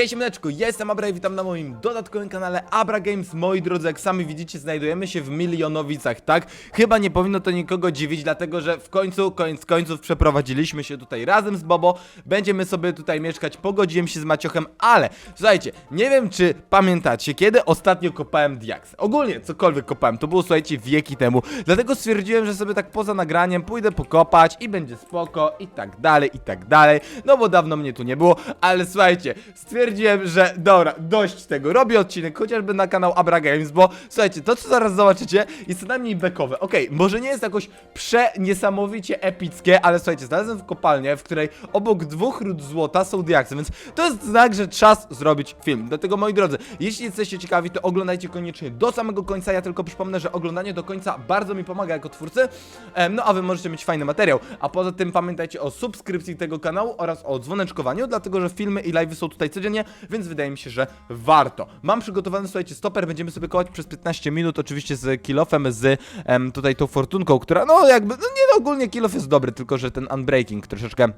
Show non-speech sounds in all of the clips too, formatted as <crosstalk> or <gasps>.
Cześć mleczku, jestem Abra i witam na moim dodatkowym kanale Abra Games. Moi drodzy, jak sami widzicie, znajdujemy się w Milionowicach, tak? Chyba nie powinno to nikogo dziwić, dlatego że w końcu, koniec końców przeprowadziliśmy się tutaj razem z Bobo. Będziemy sobie tutaj mieszkać, pogodziłem się z Maciochem, ale słuchajcie, nie wiem czy pamiętacie, kiedy ostatnio kopałem diaks. Ogólnie, cokolwiek kopałem, to było słuchajcie wieki temu, dlatego stwierdziłem, że sobie tak poza nagraniem pójdę pokopać i będzie spoko i tak dalej, i tak dalej, no bo dawno mnie tu nie było, ale słuchajcie, stwierdziłem, że dobra, dość tego, robię odcinek chociażby na kanał Abra Games, bo słuchajcie, to co zaraz zobaczycie jest co najmniej bekowe, okej, może nie jest jakoś przeniesamowicie epickie, ale słuchajcie, znalazłem w kopalnię, w której obok dwóch ród złota są diaksy, więc to jest znak, że czas zrobić film, dlatego moi drodzy, jeśli jesteście ciekawi, to oglądajcie koniecznie do samego końca, ja tylko przypomnę, że oglądanie do końca bardzo mi pomaga jako twórcy, no a wy możecie mieć fajny materiał, a poza tym pamiętajcie o subskrypcji tego kanału oraz o dzwoneczkowaniu, dlatego że filmy i live'y są tutaj codziennie, więc wydaje mi się, że warto. Mam przygotowany, słuchajcie, stoper, będziemy sobie kołać przez 15 minut, oczywiście z kilofem, z em, tutaj tą fortunką, która, no jakby, no nie no, ogólnie kilof jest dobry, tylko że ten unbreaking troszeczkę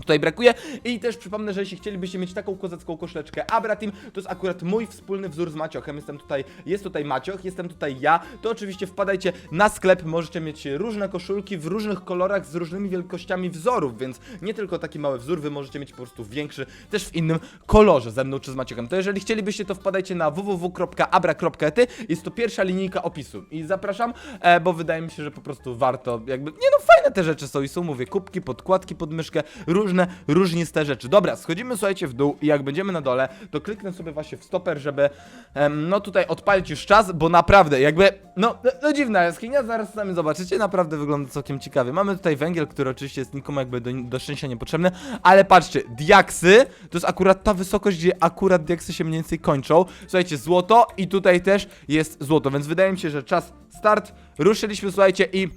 tutaj brakuje. I też przypomnę, że jeśli chcielibyście mieć taką kozacką koszuleczkę Abra Team, to jest akurat mój wspólny wzór z Maciochem, jestem tutaj, jest tutaj Macioch, jestem tutaj ja, to oczywiście wpadajcie na sklep, możecie mieć różne koszulki w różnych kolorach, z różnymi wielkościami wzorów, więc nie tylko taki mały wzór, wy możecie mieć po prostu większy, też w innym kolorze ze mną czy z Maciochem, to jeżeli chcielibyście to wpadajcie na www.abra.ety, jest to pierwsza linijka opisu. I zapraszam, e, bo wydaje mi się, że po prostu warto, jakby, nie no fajne te rzeczy są i są, mówię, kubki, podkładki pod myszkę, różne, różniste rzeczy. Dobra, schodzimy, słuchajcie, w dół i jak będziemy na dole, to kliknę sobie właśnie w stoper, żeby, em, no tutaj odpalić już czas, bo naprawdę, jakby, no, no, no dziwna jaskinia, zaraz sami zobaczycie, naprawdę wygląda całkiem ciekawie. Mamy tutaj węgiel, który oczywiście jest nikomu jakby do, do szczęścia niepotrzebny, ale patrzcie, diaksy, to jest akurat ta wysokość, gdzie akurat diaksy się mniej więcej kończą. Słuchajcie, złoto i tutaj też jest złoto, więc wydaje mi się, że czas start, ruszyliśmy, słuchajcie, i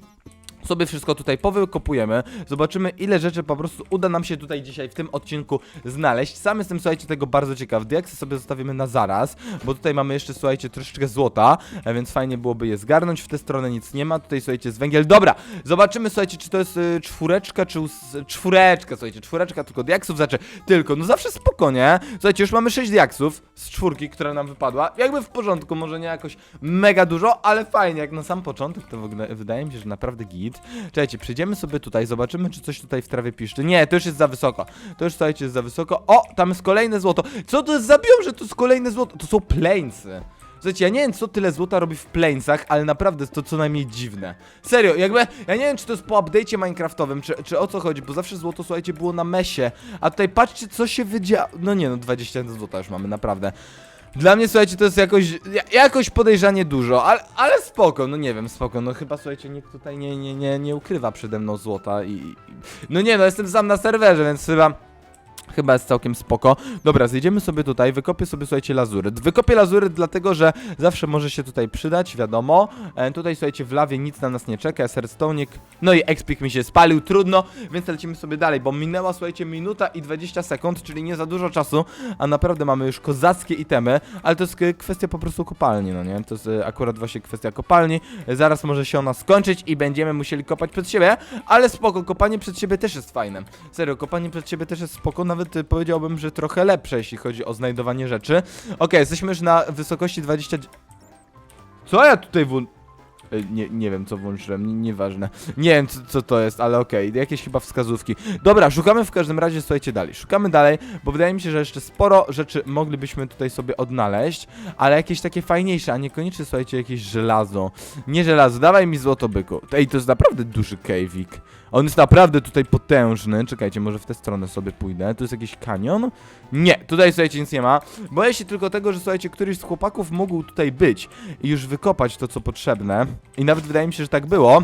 sobie wszystko tutaj powykopujemy, zobaczymy ile rzeczy po prostu uda nam się tutaj dzisiaj w tym odcinku znaleźć. Sam jestem, słuchajcie, tego bardzo ciekaw. Diaksy sobie zostawimy na zaraz, bo tutaj mamy jeszcze, słuchajcie, troszeczkę złota, więc fajnie byłoby je zgarnąć. W tę stronę nic nie ma, tutaj, słuchajcie, jest węgiel. Dobra, zobaczymy, słuchajcie, czy to jest y, czwóreczka, czy czwóreczka, słuchajcie, czwóreczka tylko diaksów, znaczy tylko, no zawsze spoko, nie? Słuchajcie, już mamy sześć diaksów z czwórki, która nam wypadła. Jakby w porządku, może nie jakoś mega dużo, ale fajnie, jak na sam początek, to w ogóle wydaje mi się, że naprawdę git. Czekajcie, przejdziemy sobie tutaj, zobaczymy, czy coś tutaj w trawie piszczy. Nie, to już jest za wysoko. To już, słuchajcie, jest za wysoko. O, tam jest kolejne złoto. Co to jest za że to jest kolejne złoto? To są plainsy. Słuchajcie, ja nie wiem, co tyle złota robi w plainsach, ale naprawdę jest to co najmniej dziwne. Serio, jakby, ja nie wiem, czy to jest po update'cie minecraftowym, czy, czy o co chodzi, bo zawsze złoto, słuchajcie, było na mesie, a tutaj patrzcie, co się wydziało. No nie, no 20 złota już mamy, naprawdę. Dla mnie, słuchajcie, to jest jakoś, ja- jakoś podejrzanie dużo, ale, ale spoko, no nie wiem, spoko, no chyba, słuchajcie, nikt tutaj nie, nie, nie, nie ukrywa przede mną złota i... No nie, no jestem sam na serwerze, więc chyba... Chyba jest całkiem spoko. Dobra, zjedziemy sobie tutaj, wykopię sobie, słuchajcie, lazuryt. Wykopię lazuryt dlatego, że zawsze może się tutaj przydać, wiadomo. E, tutaj, słuchajcie, w lawie nic na nas nie czeka, jest. No i expik mi się spalił, trudno, więc lecimy sobie dalej, bo minęła, słuchajcie, minuta i 20 sekund, czyli nie za dużo czasu, a naprawdę mamy już kozackie itemy, ale to jest kwestia po prostu kopalni, no nie? To jest e, akurat właśnie kwestia kopalni. Zaraz może się ona skończyć i będziemy musieli kopać przed siebie, ale spoko, kopanie przed siebie też jest fajne. Serio, kopanie przed siebie też jest spoko, nawet y, powiedziałbym, że trochę lepsze, jeśli chodzi o znajdowanie rzeczy. Okej, jesteśmy już na wysokości 20... Co ja tutaj włą... Y, Nie, nie wiem co włączyłem, nie- nieważne. Nie wiem co, co to jest, ale okej, jakieś chyba wskazówki. Dobra, szukamy w każdym razie, słuchajcie dalej. Szukamy dalej, bo wydaje mi się, że jeszcze sporo rzeczy moglibyśmy tutaj sobie odnaleźć, ale jakieś takie fajniejsze, a niekoniecznie, słuchajcie, jakieś żelazo. Nie żelazo, dawaj mi złoto byku. Ej, to jest naprawdę duży cave'ik. On jest naprawdę tutaj potężny. Czekajcie, może w tę stronę sobie pójdę. Tu jest jakiś kanion? Nie, tutaj słuchajcie, nic nie ma. Boję się tylko tego, że słuchajcie, któryś z chłopaków mógł tutaj być i już wykopać to, co potrzebne. I nawet wydaje mi się, że tak było.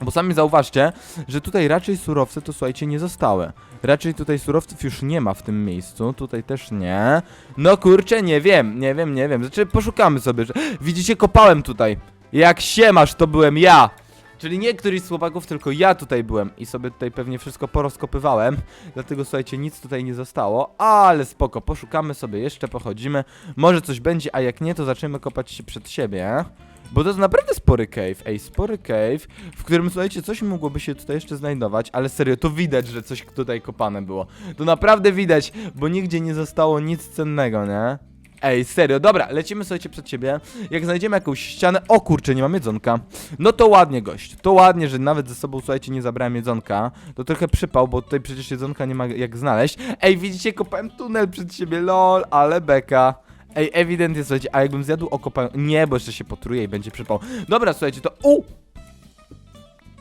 Bo sami zauważcie, że tutaj raczej surowce to słuchajcie nie zostały. Raczej tutaj surowców już nie ma w tym miejscu, tutaj też nie. No kurczę, nie wiem, nie wiem, nie wiem. Znaczy poszukamy sobie. Widzicie, kopałem tutaj. Jak się masz, to byłem ja. Czyli nie któryś z chłopaków, tylko ja tutaj byłem i sobie tutaj pewnie wszystko porozkopywałem, dlatego słuchajcie, nic tutaj nie zostało, ale spoko, poszukamy sobie jeszcze, pochodzimy, może coś będzie, a jak nie, to zaczniemy kopać się przed siebie. Bo to jest naprawdę spory cave, ej, spory cave, w którym, słuchajcie, coś mogłoby się tutaj jeszcze znajdować, ale serio, to widać, że coś tutaj kopane było. To naprawdę widać, bo nigdzie nie zostało nic cennego, nie? Ej, serio, dobra, lecimy, słuchajcie, przed siebie. Jak znajdziemy jakąś ścianę, o kurczę, nie mam jedzonka. No to ładnie, gość, to ładnie, że nawet ze sobą, słuchajcie, nie zabrałem jedzonka. To trochę przypał, bo tutaj przecież jedzonka nie ma jak znaleźć. Ej, widzicie, kopałem tunel przed siebie, lol, ale beka. Ej, ewidentnie, słuchajcie, a jakbym zjadł okopę... Nie, bo jeszcze się potruje i będzie przypał. Dobra, słuchajcie, to... U!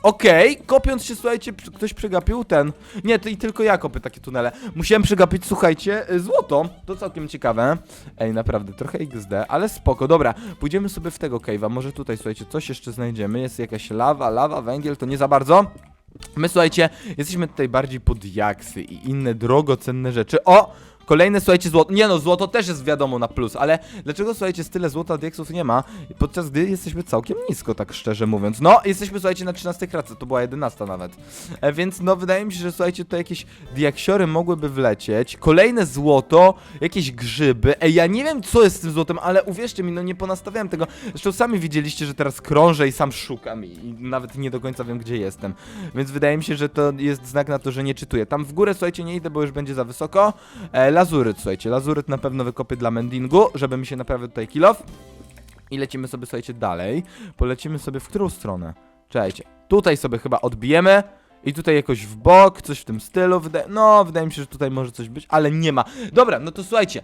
Okej, kopiąc się, słuchajcie, ktoś przegapił ten. Nie, to i tylko ja kopię takie tunele. Musiałem przegapić, słuchajcie, y, złoto. To całkiem ciekawe. Ej, naprawdę, trochę XD, ale spoko. Dobra, pójdziemy sobie w tego cave'a. Może tutaj, słuchajcie, coś jeszcze znajdziemy. Jest jakaś lawa, lawa, węgiel, to nie za bardzo. My, słuchajcie, jesteśmy tutaj bardziej pod jaksy i inne drogocenne rzeczy. O! Kolejne, słuchajcie, złoto. Nie no, złoto też jest wiadomo na plus, ale dlaczego, słuchajcie, z tyle złota diaksów nie ma, podczas gdy jesteśmy całkiem nisko, tak szczerze mówiąc. No, jesteśmy, słuchajcie, na 13 kratce, to była 11 nawet. E, więc, no, wydaje mi się, że, słuchajcie, tutaj jakieś diaksiory mogłyby wlecieć. Kolejne złoto, jakieś grzyby. Ej, ja nie wiem, co jest z tym złotem, ale uwierzcie mi, no, nie ponastawiałem tego. Zresztą sami widzieliście, że teraz krążę i sam szukam i, i nawet nie do końca wiem, gdzie jestem. Więc wydaje mi się, że to jest znak na to, że nie czytuję. Tam w górę, słuchajcie, nie idę, bo już będzie za wysoko. E, lazuryt, słuchajcie, lazuryt na pewno wykopię dla mendingu, żeby mi się naprawił tutaj kilof. I lecimy sobie, słuchajcie, dalej. Polecimy sobie w którą stronę? Czekajcie, tutaj sobie chyba odbijemy. I tutaj jakoś w bok, coś w tym stylu. No, wydaje mi się, że tutaj może coś być, ale nie ma. Dobra, no to słuchajcie.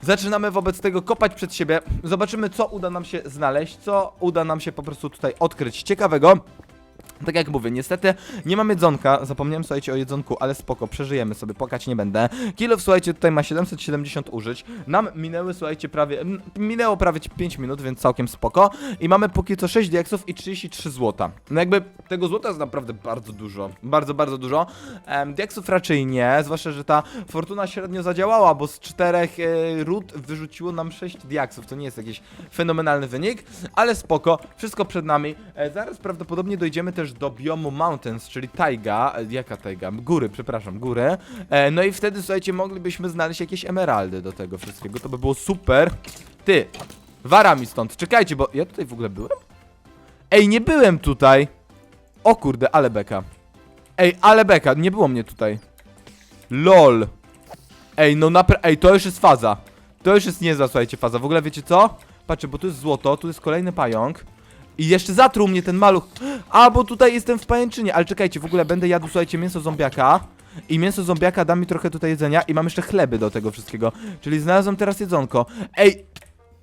Zaczynamy wobec tego kopać przed siebie. Zobaczymy, co uda nam się znaleźć, co uda nam się po prostu tutaj odkryć ciekawego. Tak jak mówię, niestety nie mam jedzonka, zapomniałem słuchajcie o jedzonku, ale spoko, przeżyjemy sobie, płakać nie będę. Kilo słuchajcie tutaj ma 770 użyć, nam minęły słuchajcie prawie, minęło prawie 5 minut, więc całkiem spoko. I mamy póki co 6 diaksów i 33 złota. No jakby tego złota jest naprawdę bardzo dużo, bardzo, bardzo dużo. Diaksów raczej nie, zwłaszcza, że ta fortuna średnio zadziałała, bo z czterech e, ród wyrzuciło nam 6 diaksów, to nie jest jakiś fenomenalny wynik, ale spoko, wszystko przed nami. E, zaraz prawdopodobnie dojdziemy też do biomu Mountains, czyli tajga, e, jaka tajga? Góry, przepraszam, góry. E, no i wtedy, słuchajcie, moglibyśmy znaleźć jakieś emeraldy do tego wszystkiego, to by było super. Ty, wara mi stąd, czekajcie, bo ja tutaj w ogóle byłem? Ej, nie byłem tutaj! O kurde, ale beka. Ej, ale beka, nie było mnie tutaj. LOL. Ej, no napra- Ej, to już jest faza. To już jest niezła, słuchajcie, faza. W ogóle wiecie co? Patrzcie, bo tu jest złoto, tu jest kolejny pająk. I jeszcze zatruł mnie ten maluch. <gasps> A, bo tutaj jestem w pajęczynie. Ale czekajcie, w ogóle będę jadł, słuchajcie, mięso zombiaka. I mięso zombiaka da mi trochę tutaj jedzenia. I mam jeszcze chleby do tego wszystkiego. Czyli znalazłem teraz jedzonko. Ej,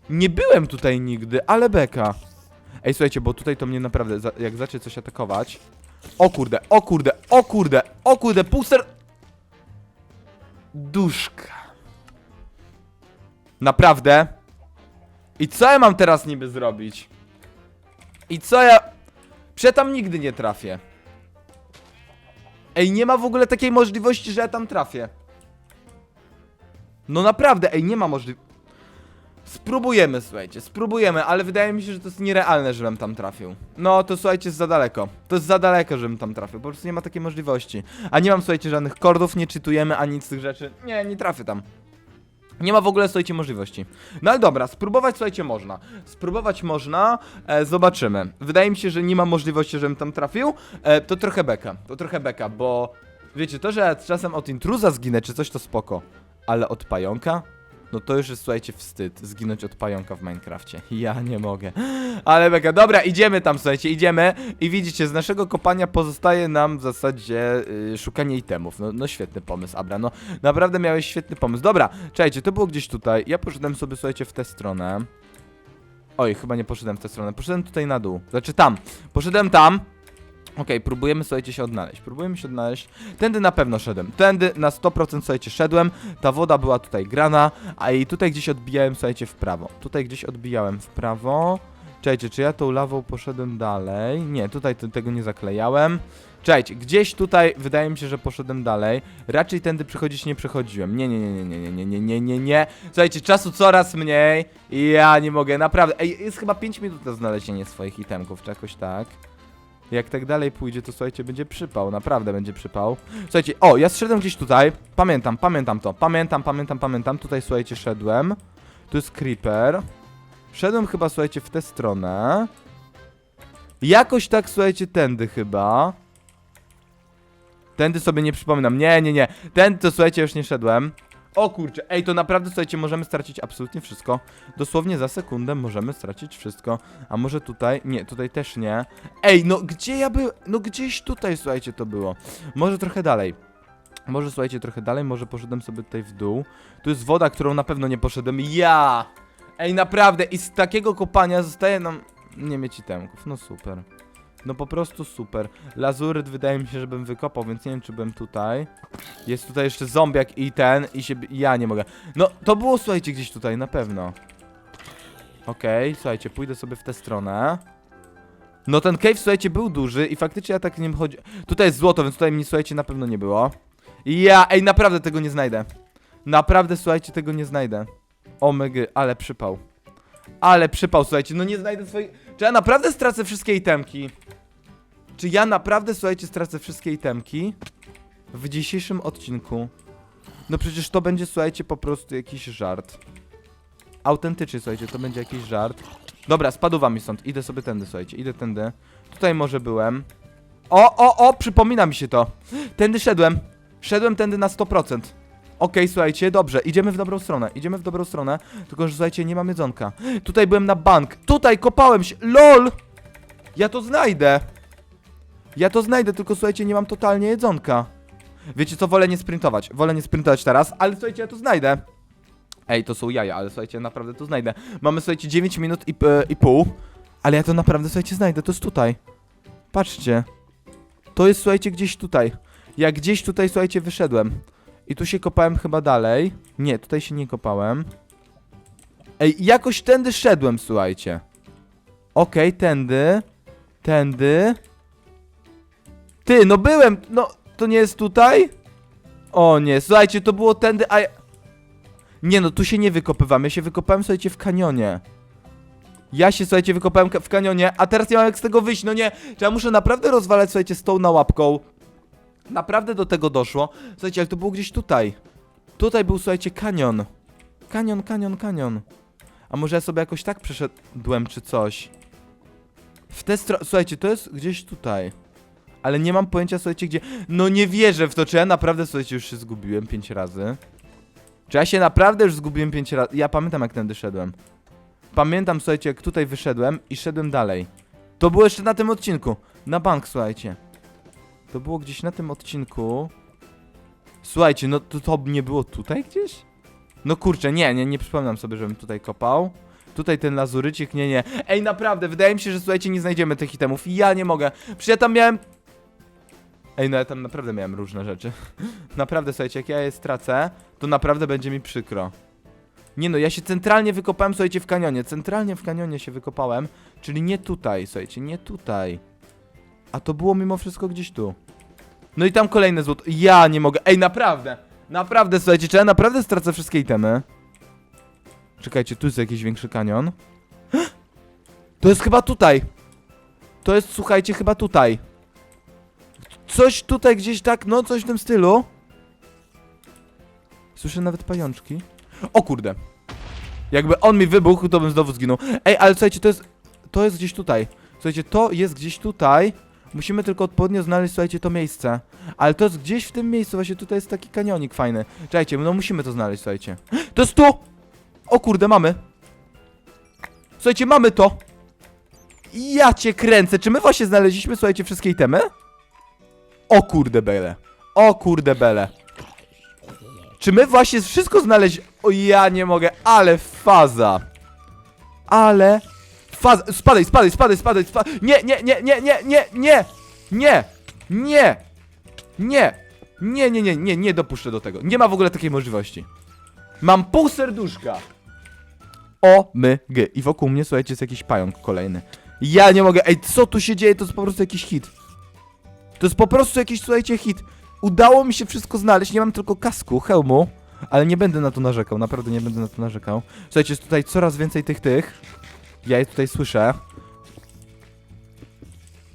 nie byłem tutaj nigdy, ale beka. Ej, słuchajcie, bo tutaj to mnie naprawdę, za- jak zacznie coś atakować... O kurde, o kurde, o kurde, o kurde, półser... Duszka. Naprawdę? I co ja mam teraz niby zrobić? I co ja... Ja tam nigdy nie trafię. Ej, nie ma w ogóle takiej możliwości, że ja tam trafię. No naprawdę, ej, nie ma możliwości. Spróbujemy, słuchajcie, spróbujemy, ale wydaje mi się, że to jest nierealne, żebym tam trafił. No, to słuchajcie, jest za daleko. To jest za daleko, żebym tam trafił, po prostu nie ma takiej możliwości. A nie mam, słuchajcie, żadnych kordów, nie czytujemy, ani nic z tych rzeczy. Nie, nie trafię tam. Nie ma w ogóle, słuchajcie, możliwości. No ale dobra, spróbować, słuchajcie, można. Spróbować można, e, zobaczymy. Wydaje mi się, że nie ma możliwości, żebym tam trafił. E, to trochę beka, to trochę beka, bo... Wiecie, to, że czasem od intruza zginę, czy coś, to spoko. Ale od pająka? No to już jest, słuchajcie, wstyd. Zginąć od pająka w Minecrafcie. <laughs> Ja nie mogę. <gasps> Ale mega. Dobra, idziemy tam, słuchajcie, idziemy. I widzicie, z naszego kopania pozostaje nam w zasadzie y, szukanie itemów. No, no świetny pomysł, Abra. No naprawdę miałeś świetny pomysł. Dobra, czekajcie, to było gdzieś tutaj. Ja poszedłem sobie, słuchajcie, w tę stronę. Oj, chyba nie poszedłem w tę stronę. Poszedłem tutaj na dół. Znaczy tam. Poszedłem tam. Okej, próbujemy, słuchajcie, się odnaleźć. Próbujemy się odnaleźć. Tędy na pewno szedłem. Tędy na 100%, słuchajcie, szedłem. Ta woda była tutaj grana, a i tutaj gdzieś odbijałem, słuchajcie, w prawo. Tutaj gdzieś odbijałem w prawo. Czekajcie, czy ja tą lawą poszedłem dalej? Nie, tutaj te- tego nie zaklejałem. Czekajcie, gdzieś tutaj wydaje mi się, że poszedłem dalej. Raczej tędy przechodzić nie przechodziłem. Nie, nie, nie, nie, nie, nie, nie, nie, nie, nie. Słuchajcie, czasu coraz mniej. Ja nie mogę, naprawdę. Ej, jest chyba 5 minut na znalezienie swoich itemków, czy jakoś tak. Jak tak dalej pójdzie, to słuchajcie, będzie przypał, naprawdę będzie przypał. Słuchajcie, o, ja zszedłem gdzieś tutaj, pamiętam, pamiętam to, pamiętam, pamiętam, pamiętam, tutaj słuchajcie, szedłem. Tu jest creeper. Szedłem chyba, słuchajcie, w tę stronę. Jakoś tak, słuchajcie, tędy chyba. Tędy sobie nie przypominam. Nie, nie, nie. Tędy to, słuchajcie, już nie szedłem. O kurczę, ej, to naprawdę, słuchajcie, możemy stracić absolutnie wszystko. Dosłownie za sekundę możemy stracić wszystko. A może tutaj? Nie, tutaj też nie. Ej, no gdzie ja by... No gdzieś tutaj, słuchajcie, to było. Może trochę dalej. Może, słuchajcie, trochę dalej, może poszedłem sobie tutaj w dół. Tu jest woda, którą na pewno nie poszedłem. Ja! Ej, naprawdę, i z takiego kopania zostaje nam... Nie mieć itemków, no super. No po prostu super. Lazuryt wydaje mi się, żebym wykopał, więc nie wiem, czy byłem tutaj. Jest tutaj jeszcze zombiak i ten, i się... Ja nie mogę. No, to było, słuchajcie, gdzieś tutaj, na pewno. Okej, słuchajcie, pójdę sobie w tę stronę. No ten cave, słuchajcie, był duży i faktycznie ja tak nie chodzi... Tutaj jest złoto, więc tutaj mi, słuchajcie, na pewno nie było. Ja, ej, naprawdę tego nie znajdę. Naprawdę, słuchajcie, tego nie znajdę. O mygy, ale przypał. Ale przypał, słuchajcie, no nie znajdę swoich... Czy ja naprawdę stracę wszystkie itemki? Czy ja naprawdę, słuchajcie, stracę wszystkie itemki? W dzisiejszym odcinku. No przecież to będzie, słuchajcie, po prostu jakiś żart. Autentycznie, słuchajcie, to będzie jakiś żart. Dobra, spadł mi stąd. Idę sobie tędy, słuchajcie, idę tędy. Tutaj może byłem. O, o, o, przypomina mi się to. Tędy szedłem. Szedłem tędy na 100%. Okej, słuchajcie, dobrze, idziemy w dobrą stronę, idziemy w dobrą stronę, tylko że słuchajcie, nie mam jedzonka. Tutaj byłem na bank, tutaj kopałem się, LOL! Ja to znajdę! Ja to znajdę, tylko słuchajcie, nie mam totalnie jedzonka. Wiecie co, wolę nie sprintować, wolę nie sprintować teraz, ale słuchajcie, ja to znajdę. Ej, to są jaja, ale słuchajcie, naprawdę to znajdę. Mamy, słuchajcie, 9 minut i, i pół, ale ja to naprawdę, słuchajcie, znajdę, to jest tutaj. Patrzcie. To jest, słuchajcie, gdzieś tutaj. Ja gdzieś tutaj, słuchajcie, wyszedłem. I tu się kopałem chyba dalej. Nie, tutaj się nie kopałem. Ej, jakoś tędy szedłem, słuchajcie. Okej, tędy. Tędy. Ty, no byłem, no, to nie jest tutaj? O nie, słuchajcie, to było tędy, a ja... Nie no, tu się nie wykopywam, ja się wykopałem, słuchajcie, w kanionie. Ja się, słuchajcie, wykopałem w kanionie, a teraz nie mam jak z tego wyjść, no nie. Czy ja muszę naprawdę rozwalać, słuchajcie, stoł na łapką? Naprawdę do tego doszło. Słuchajcie, ale to było gdzieś tutaj. Tutaj był, słuchajcie, kanion. Kanion, kanion, kanion. A może ja sobie jakoś tak przeszedłem, czy coś? W tę stronę... Słuchajcie, to jest gdzieś tutaj. Ale nie mam pojęcia, słuchajcie, gdzie... No nie wierzę w to, czy ja naprawdę, słuchajcie, już się zgubiłem pięć razy. Czy ja się naprawdę już zgubiłem pięć razy? Ja pamiętam, jak tędy szedłem. Pamiętam, słuchajcie, jak tutaj wyszedłem i szedłem dalej. To było jeszcze na tym odcinku. Na bank, słuchajcie. To było gdzieś na tym odcinku. Słuchajcie, no to, to nie było tutaj gdzieś? No kurczę, nie, nie, nie przypominam sobie, żebym tutaj kopał. Tutaj ten lazurycik, nie, nie. Ej, naprawdę, wydaje mi się, że słuchajcie, nie znajdziemy tych itemów. Ja nie mogę. Przecież ja tam miałem... Ej, no ja tam naprawdę miałem różne rzeczy. <laughs> naprawdę, słuchajcie, jak ja je stracę, to naprawdę będzie mi przykro. Nie no, ja się centralnie wykopałem, słuchajcie, w kanionie. Centralnie w kanionie się wykopałem, czyli nie tutaj, słuchajcie, nie tutaj. A to było mimo wszystko gdzieś tu. No i tam kolejne złoto. Ja nie mogę. Ej, naprawdę. Naprawdę, słuchajcie, czy ja naprawdę stracę wszystkie itemy? Czekajcie, tu jest jakiś większy kanion. <gasps> To jest chyba tutaj. To jest, słuchajcie, chyba tutaj. Coś tutaj gdzieś tak, no coś w tym stylu. Słyszę nawet pajączki. O kurde. Jakby on mi wybuchł, to bym znowu zginął. Ej, ale słuchajcie, to jest... To jest gdzieś tutaj. Słuchajcie, to jest gdzieś tutaj. Musimy tylko odpowiednio znaleźć, słuchajcie, to miejsce. Ale to jest gdzieś w tym miejscu, właśnie tutaj jest taki kanionik fajny. Czekajcie, no musimy to znaleźć, słuchajcie. <gasps> To jest tu! O kurde, mamy. Słuchajcie, mamy to. Ja cię kręcę. Czy my właśnie znaleźliśmy, słuchajcie, wszystkie itemy? O kurde bele. O kurde bele. Czy my właśnie wszystko znaleźć? O ja nie mogę, ale faza. Ale faza. Spadaj, spadaj, spadaj, spadaj, spadaj. Nie, nie, nie, nie, nie, nie, nie. Nie. Nie. Nie. Nie, nie, nie, nie, nie dopuszczę do tego. Nie ma w ogóle takiej możliwości. Mam pół serduszka. O, my, g. I wokół mnie, słuchajcie, jest jakiś pająk kolejny. Ja nie mogę. Ej, co tu się dzieje? To jest po prostu jakiś hit. To jest po prostu jakiś, słuchajcie, hit. Udało mi się wszystko znaleźć. Nie mam tylko kasku, hełmu. Ale nie będę na to narzekał. Naprawdę nie będę na to narzekał. Słuchajcie, jest tutaj coraz więcej tych, tych. Ja je tutaj słyszę.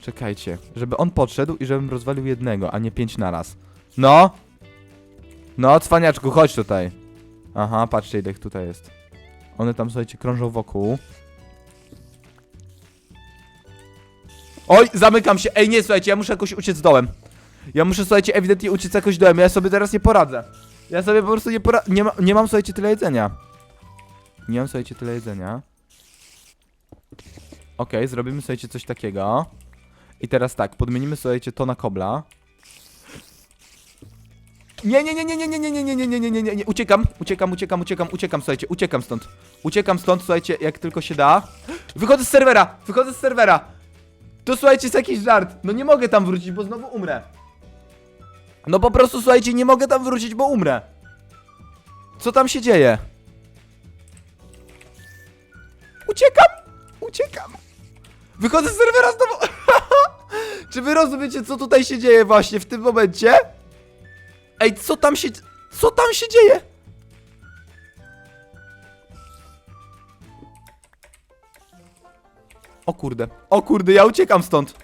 Czekajcie, żeby on podszedł i żebym rozwalił jednego, a nie pięć naraz. No! No, cwaniaczku, chodź tutaj. Aha, patrzcie ile ich tutaj jest. One tam, słuchajcie, krążą wokół. Oj, zamykam się. Ej, nie, słuchajcie, ja muszę jakoś uciec dołem. Ja muszę, słuchajcie, ewidentnie uciec jakoś dołem. Ja sobie teraz nie poradzę. Ja sobie po prostu nie poradzę. Nie, ma, nie mam, słuchajcie, tyle jedzenia. Nie mam, słuchajcie, tyle jedzenia. Okej, zrobimy, słuchajcie, coś takiego. I teraz tak, podmienimy, słuchajcie, to na kobla. Nie, nie, nie, nie, nie, nie, nie, nie, nie, nie, nie, nie, nie, nie, nie, uciekam, uciekam, uciekam, uciekam, uciekam, słuchajcie, uciekam stąd. Uciekam stąd, słuchajcie, jak tylko się da. Wychodzę z serwera, wychodzę z serwera. To słuchajcie, jest jakiś żart. No nie mogę tam wrócić, bo znowu umrę. No po prostu, słuchajcie, nie mogę tam wrócić, bo umrę. Co tam się dzieje? Uciekam! Uciekam! Wychodzę z serwera znowu! <laughs> Czy wy rozumiecie, co tutaj się dzieje właśnie w tym momencie? Ej, co tam się... Co tam się dzieje? O kurde, o kurde, ja uciekam stąd. <laughs>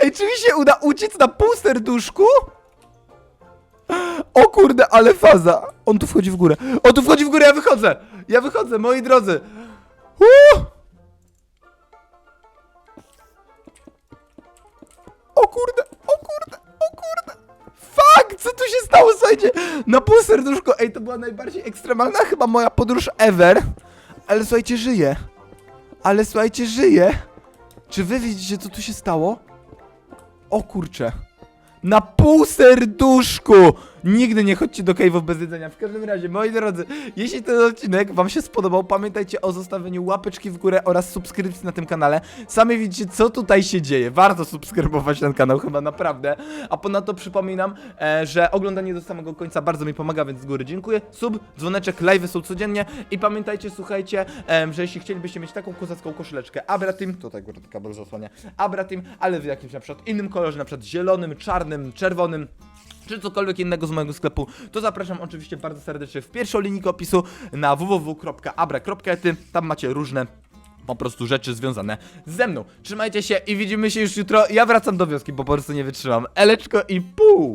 Ej, czy mi się uda uciec na pół serduszku? O kurde, ale faza! On tu wchodzi w górę. On tu wchodzi w górę, ja wychodzę! Ja wychodzę, moi drodzy! Uuu! O kurde, co tu się stało, słuchajcie? Na pół serduszko, ej, to była najbardziej ekstremalna chyba moja podróż ever. Ale słuchajcie, żyję. Ale słuchajcie, żyję. Czy wy widzicie, co tu się stało? O kurcze. Na pół serduszku! Nigdy nie chodźcie do cave'ów bez jedzenia. W każdym razie, moi drodzy, jeśli ten odcinek wam się spodobał, pamiętajcie o zostawieniu łapeczki w górę oraz subskrypcji na tym kanale. Sami widzicie, co tutaj się dzieje. Warto subskrybować ten kanał, chyba naprawdę. A ponadto przypominam, e, że oglądanie do samego końca bardzo mi pomaga, więc z góry dziękuję. Sub, dzwoneczek, live'y są codziennie. I pamiętajcie, słuchajcie, że jeśli chcielibyście mieć taką kozacką koszuleczkę Abra Team, tutaj kabel zasłania, Abra Team, ale w jakimś na przykład innym kolorze, na przykład zielonym, czarnym, czerwonym, czy cokolwiek innego z mojego sklepu, to zapraszam oczywiście bardzo serdecznie w pierwszą linijkę opisu na www.abra.ety. Tam macie różne po prostu rzeczy związane ze mną. Trzymajcie się i widzimy się już jutro. Ja wracam do wioski, bo po prostu nie wytrzymam. Eleczko i pół!